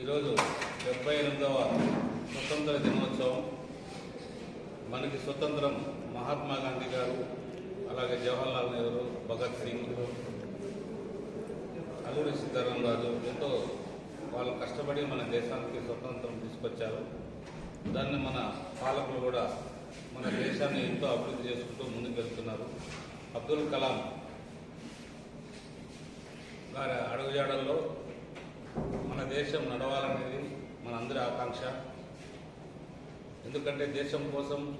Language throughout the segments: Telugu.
ఈరోజు డెబ్బై ఎనిమిదవ స్వతంత్ర దినోత్సవం. మనకి స్వతంత్రం మహాత్మా గాంధీ గారు అలాగే జవహర్లాల్ నెహ్రూ భగత్ సింగ్ అల్లూరి సీతారామరాజు ఎంతో వాళ్ళు కష్టపడి మన దేశానికి స్వతంత్రం తీసుకొచ్చారు. దాన్ని మన పాలకులు కూడా మన దేశాన్ని ఎంతో అభివృద్ధి చేసుకుంటూ ముందుకు వెళ్తున్నారు అబ్దుల్ కలాం వారి అడుగుజాడల్లో మన దేశం నడవాలనేది మన అందరి ఆకాంక్ష. ఎందుకంటే దేశం కోసం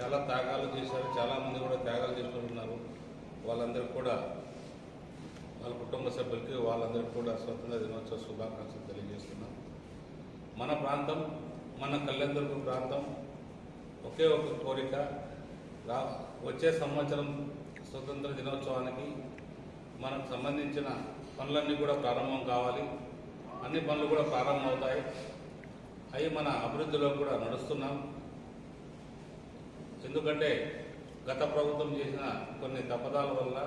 చాలా త్యాగాలు చేశారు చాలామంది కూడా త్యాగాలు చేసుకుంటున్నారు. వాళ్ళందరికీ కూడా వాళ్ళ కుటుంబ సభ్యులకి వాళ్ళందరికీ కూడా స్వతంత్ర దినోత్సవ శుభాకాంక్షలు తెలియజేస్తున్నాం. మన ప్రాంతం మన కళ్యాణదుర్గం ప్రాంతం ఒకే ఒక కోరిక. రా వచ్చే సంవత్సరం స్వతంత్ర దినోత్సవానికి మనకు సంబంధించిన పనులన్నీ కూడా ప్రారంభం కావాలి. అన్ని పనులు కూడా ప్రారంభం అవుతాయి అవి మన అభివృద్ధిలో కూడా నడుస్తున్నాం. ఎందుకంటే గత ప్రభుత్వం చేసిన కొన్ని తపదాల వల్ల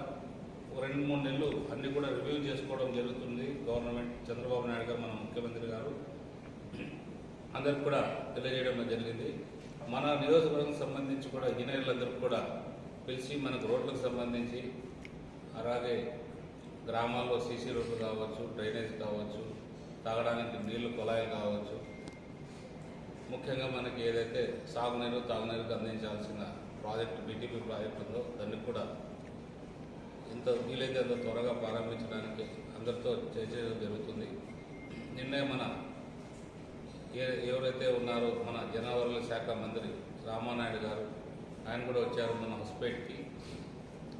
రెండు మూడు నెలలు అన్ని కూడా రివ్యూ చేసుకోవడం జరుగుతుంది. గవర్నమెంట్ చంద్రబాబు నాయుడు గారు మన ముఖ్యమంత్రి గారు అందరికి కూడా తెలియజేయడం జరిగింది. మన నియోజకవర్గం సంబంధించి కూడా ఇంజనీర్లందరికీ కూడా పిలిచి మనకు రోడ్లకు సంబంధించి అలాగే గ్రామాల్లో సీసీ రోడ్లు కావచ్చు డ్రైనేజ్ కావచ్చు తాగడానికి నీళ్ళు కుళాయిలు కావచ్చు. ముఖ్యంగా మనకి ఏదైతే సాగునీరు తాగునీరుకు అందించాల్సిన ప్రాజెక్టు బీటీపీ ప్రాజెక్టు ఉందో దాన్ని కూడా ఎంత వీలైతే అంత త్వరగా ప్రారంభించడానికి అందరితో చర్చ జరుగుతుంది. నిన్నే మన ఏ ఎవరైతే ఉన్నారో మన జనవరుల శాఖ మంత్రి రామానాయుడు గారు ఆయన కూడా వచ్చారు మన హొస్పేట్కి.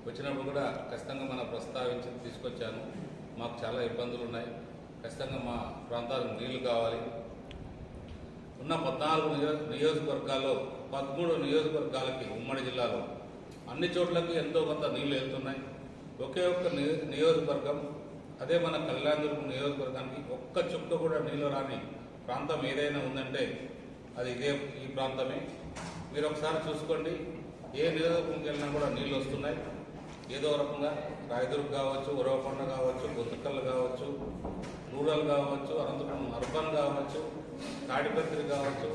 వచ్చినప్పుడు కూడా ఖచ్చితంగా మనం ప్రస్తావించి తీసుకొచ్చాను మాకు చాలా ఇబ్బందులు ఉన్నాయి ఖచ్చితంగా మా ప్రాంతాలకు నీళ్ళు కావాలి. ఉన్న పద్నాలుగు నియోజకవర్గాల్లో పదమూడు నియోజకవర్గాలకి ఉమ్మడి జిల్లాలో అన్ని చోట్లకి ఎంతో కొంత నీళ్ళు వెళ్తున్నాయి. ఒకే ఒక్క నియోజకవర్గం అదే మన కళ్యాణదుర్గం నియోజకవర్గానికి ఒక్క చుక్క కూడా నీళ్ళు రాని ప్రాంతం ఏదైనా ఉందంటే అది ఇదే ఈ ప్రాంతమే. మీరు ఒకసారి చూసుకోండి. ఏ నియోజకవర్గంకి వెళ్ళినా కూడా నీళ్ళు వస్తున్నాయి. ఏదో రకంగా రాయదుర్గ్ కావచ్చు ఉరవకొండ కావచ్చు గుంతకల్లు కావచ్చు రూరల్ కావచ్చు అనంతపురం అర్బన్ కావచ్చు తాడిపత్రి కావచ్చు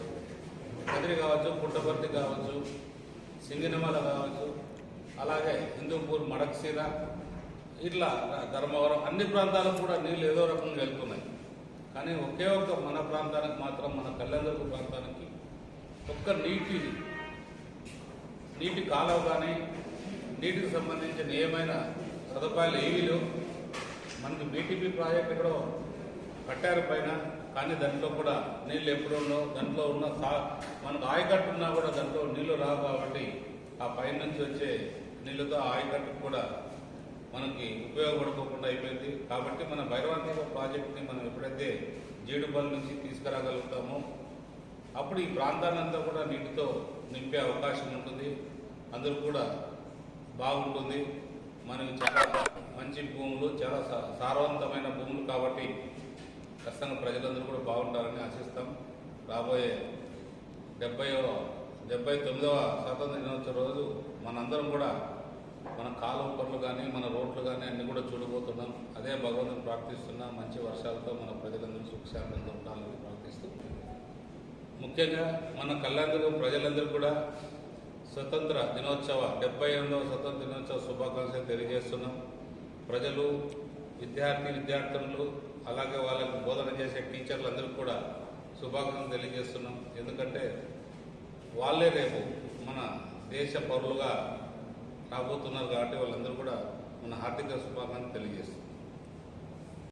కదిరి కావచ్చు పుట్టపర్తి కావచ్చు సింగినమల కావచ్చు అలాగే హిందూపూర్ మడక్సీర ఇట్లా ధర్మవరం అన్ని ప్రాంతాలకు కూడా నీళ్ళు ఏదో రకంగా వెళ్తున్నాయి. కానీ ఒకే ఒక్క మన ప్రాంతానికి మాత్రం మన కళ్యాణదుర్గ ప్రాంతానికి ఒక్క నీటి నీటి కాలువ కానీ నీటికి సంబంధించిన ఏమైనా సదుపాయాలు ఏమీ లేవు. మనకి బీటీపీ ప్రాజెక్ట్ ఎక్కడో కట్టారు పైన. కానీ దాంట్లో కూడా నీళ్ళు ఎప్పుడు ఉండవు. దాంట్లో ఉన్న సా మనకు ఆయకట్టు ఉన్నా కూడా దాంట్లో నీళ్ళు రావు కాబట్టి ఆ పైన నుంచి వచ్చే నీళ్ళతో ఆయకట్టు కూడా మనకి ఉపయోగపడుకోకుండా అయిపోయింది. కాబట్టి మన భైరవాంతిక ప్రాజెక్ట్ని మనం ఎప్పుడైతే జీడుబల్ నుంచి తీసుకురాగలుగుతామో అప్పుడు ఈ ప్రాంతాన్నంతా కూడా నీటితో నింపే అవకాశం ఉంటుంది. అందరూ కూడా బాగుంటుంది. మనకి చాలా మంచి భూములు చాలా సారవంతమైన భూములు కాబట్టి ఖచ్చితంగా ప్రజలందరూ కూడా బాగుంటారని ఆశిస్తాం. రాబోయే డెబ్బై డెబ్బై తొమ్మిదవ స్వాతంత్ర దినోత్సవ రోజు మనందరం కూడా మన కాలువ పనులు కానీ మన రోడ్లు కానీ అన్ని కూడా చూడబోతున్నాం. అదే భగవంతుని ప్రార్థిస్తున్నాం మంచి వర్షాలతో మన ప్రజలందరూ సుఖశాంతంగా ఉండాలని ప్రార్థిస్తూ. ముఖ్యంగా మన కళ్యాణదుర్గం ప్రజలందరూ కూడా స్వతంత్ర దినోత్సవ డెబ్బై ఎనిమిదవ స్వతంత్ర దినోత్సవ శుభాకాంక్షలు తెలియజేస్తున్నాం. ప్రజలు విద్యార్థి విద్యార్థులు అలాగే వాళ్ళకు బోధన చేసే టీచర్లందరికీ కూడా శుభాకాంక్షలు తెలియజేస్తున్నాం. ఎందుకంటే వాళ్ళే రేపు మన దేశ పౌరులుగా రాబోతున్నారు కాబట్టి వాళ్ళందరూ కూడా మన హార్దిక శుభాకాంక్షలు తెలియజేస్తున్నాం.